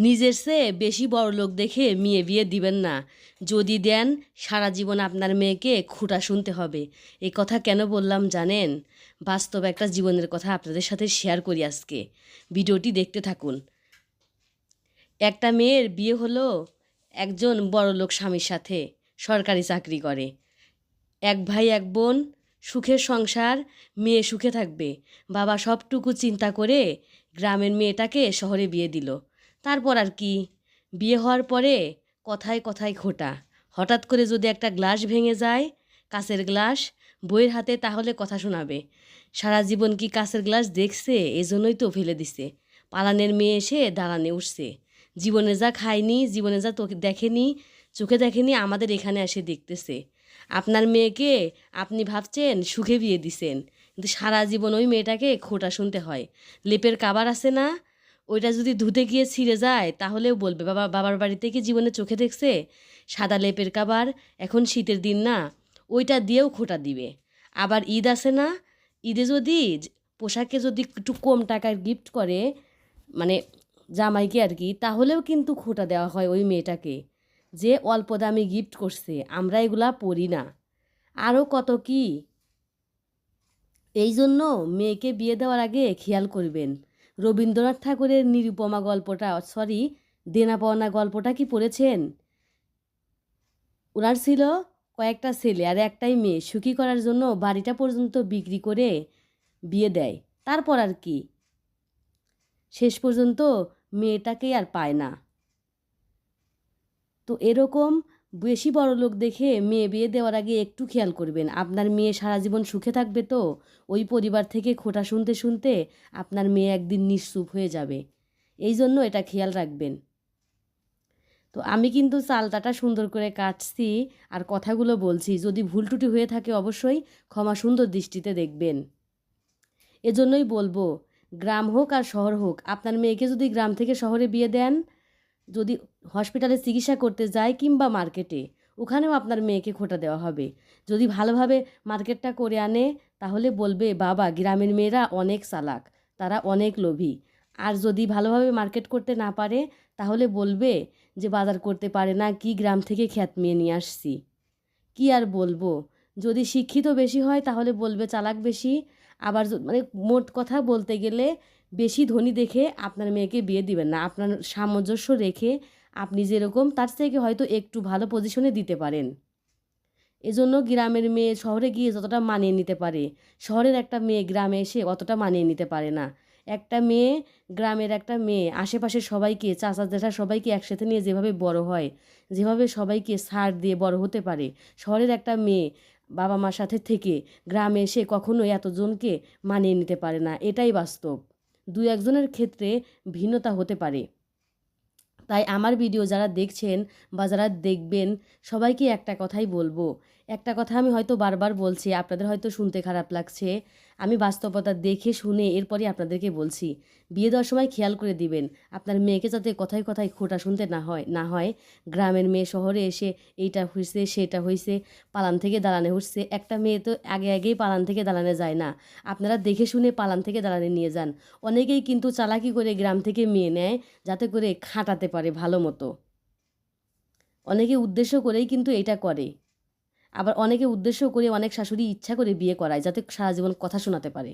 নিজের চেয়ে বেশি বড় লোক দেখে মেয়ে বিয়ে দিবেন না। যদি দেন, সারা জীবন আপনার মেয়েকে খুঁটা শুনতে হবে। এই কথা কেন বললাম জানেন? বাস্তব একটা জীবনের কথা আপনাদের সাথে শেয়ার করি আজকে। ভিডিওটি দেখতে থাকুন। একটা মেয়ের বিয়ে হলো একজন বড় লোক স্বামীর সাথে, সরকারি চাকরি করে। এক ভাই, এক বোন, সুখের সংসার, মেয়ে সুখে থাকবে। বাবা সবটুকু চিন্তা করে গ্রামের মেয়েটাকে শহরে বিয়ে দিল। তারপর আর কি? বিয়ে হওয়ার পরে কথায় কথায় খোটা। হঠাৎ করে যদি একটা গ্লাস ভেঙে যায়, কাঁচের গ্লাস, বইয়ের হাতে তাহলে কথা শোনাবে। সারা জীবন কি কাঁচের গ্লাস দেখছে? এজন্যই তো ফেলে দিছে। পালানের মেয়ে এসে দাঁড়ানে উঠছে। জীবনে যা খায়নি, জীবনে যা তোকে দেখেনি, চোখে দেখেনি, আমাদের এখানে এসে দেখতেছে। আপনার মেয়েকে আপনি ভাবছেন সুখে বিয়ে দিছেন। কিন্তু সারা জীবন ওই মেয়েটাকে খোটা শুনতে হয়। লেপের কাবার আছে না? ওইটা যদি ধুতে গিয়ে ছিঁড়ে যায়, তাহলেও বলবে, বাবা, বাবার বাড়িতে কি জীবনে চোখে দেখছে? সাদা লেপের কাবার, এখন শীতের দিন না, ওইটা দিয়েও খোটা দিবে। আবার ঈদ আছে না, ঈদে যদি পোশাকে যদি একটু কম টাকার গিফট করে মানে জামাইকে আর কি, তাহলেও কিন্তু খোটা দেওয়া হয় ওই মেয়েটাকে। যে অল্প দামি গিফট করছে, আমরা এগুলা পড়ি না। আরও কত কি? এই জন্য মেয়েকে বিয়ে দেওয়ার আগে খেয়াল করবেন। রবীন্দ্রনাথ ঠাকুরের নিরুপমা গল্পটা সরি দেনা পাওনা গল্পটা কি পড়েছেন? ওনার ছিল কয়েকটা ছেলে আর একটাই মেয়ে, সুখী করার জন্য বাড়িটা পর্যন্ত বিক্রি করে বিয়ে দেয়। তারপর আর কি? শেষ পর্যন্ত মেয়েটাকেই আর পায় না। তো এরকম বেশি বড় লোক দেখে মেয়ে বিয়ে দেওয়ার আগে একটু খেয়াল করবেন। আপনার মেয়ে সারা জীবন সুখে থাকবে তো? ওই পরিবার থেকে খোটা শুনতে শুনতে আপনার মেয়ে একদিন নিঃসুপ হয়ে যাবে। এই জন্য এটা খেয়াল রাখবেন। তো আমি কিন্তু চালতাটা সুন্দর করে কাটছি আর কথাগুলো বলছি। যদি ভুল টুটি হয়ে থাকে অবশ্যই ক্ষমা সুন্দর দৃষ্টিতে দেখবেন। এজন্যই বলব, গ্রাম হোক আর শহর হোক, আপনার মেয়েকে যদি গ্রাম থেকে শহরে বিয়ে দেন যদি হসপিটালে চিকিৎসা করতে যায় কিংবা মার্কেটে ওখানেও আপনার মেয়েকে খোটা দেওয়া হবে। যদি ভালোভাবে মার্কেটটা করে আনে, তাহলে বলবে, বাবা, গ্রামের মেয়েরা অনেক চালাক, তারা অনেক লোভী। আর যদি ভালোভাবে মার্কেট করতে না পারে, তাহলে বলবে যে, বাজার করতে পারে না, কি গ্রাম থেকে খ্যাত মেয়ে নিয়ে আসছি? কি আর বলব? যদি শিক্ষিত বেশি হয়, তাহলে বলবে, চালাক বেশি। আবার মানে মোট কথা বলতে গেলে বেশি ধনী দেখে আপনার মেয়েকে বিয়ে দিবেন না। আপনার সামঞ্জস্য রেখে আপনি যেরকম তার থেকে হয়তো একটু ভালো পজিশনে দিতে পারেন। এজন্য গ্রামের মেয়ে শহরে গিয়ে যতটা মানিয়ে নিতে পারে, শহরের একটা মেয়ে গ্রামে এসে অতটা মানিয়ে নিতে পারে না। একটা মেয়ে, গ্রামের একটা মেয়ে, আশেপাশের সবাইকে, চাচা জ্যাঠা সবাইকে একসাথে নিয়ে যেভাবে বড় হয়, যেভাবে সবাইকে সার দিয়ে বড় হতে পারে, শহরের একটা মেয়ে বাবা মার সাথে থেকে গ্রামে এসে কখনো এতজনকে মানিয়ে নিতে পারে না। এটাই বাস্তব। দু একজনের ক্ষেত্রে ভিন্নতা হতে পারে। তাই আমার ভিডিও যারা দেখছেন বা যারা দেখবেন, সবাইকে একটা কথাই বলব। একটা কথা আমি হয়তো বারবার বলছি, আপনাদের হয়তো শুনতে খারাপ লাগছে। আমি বাস্তবতা দেখে শুনে এরপরই আপনাদেরকে বলছি, বিয়ে দেওয়ার সময় খেয়াল করে দিবেন। আপনার মেয়েকে যাতে কথায় কথায় খোটা শুনতে না হয় না হয়। গ্রামের মেয়ে শহরে এসে এইটা হয়েছে সেটা হয়েছে পালান থেকে দালানে উঠছে। একটা মেয়ে তো আগে আগেই পালান থেকে দালানে যায় না। আপনারা দেখে শুনে পালান থেকে দালানে নিয়ে যান। অনেকেই কিন্তু চালাকি করে গ্রাম থেকে মেয়ে নেয়, যাতে করে খাটাতে পারে ভালো মতো। অনেকে উদ্দেশ্য করেই কিন্তু এটা করে। আবার অনেকে উদ্দেশ্য করে অনেক শাশুড়ি ইচ্ছা করে বিয়ে করায় যাতে সারা জীবন কথা শোনাতে পারে।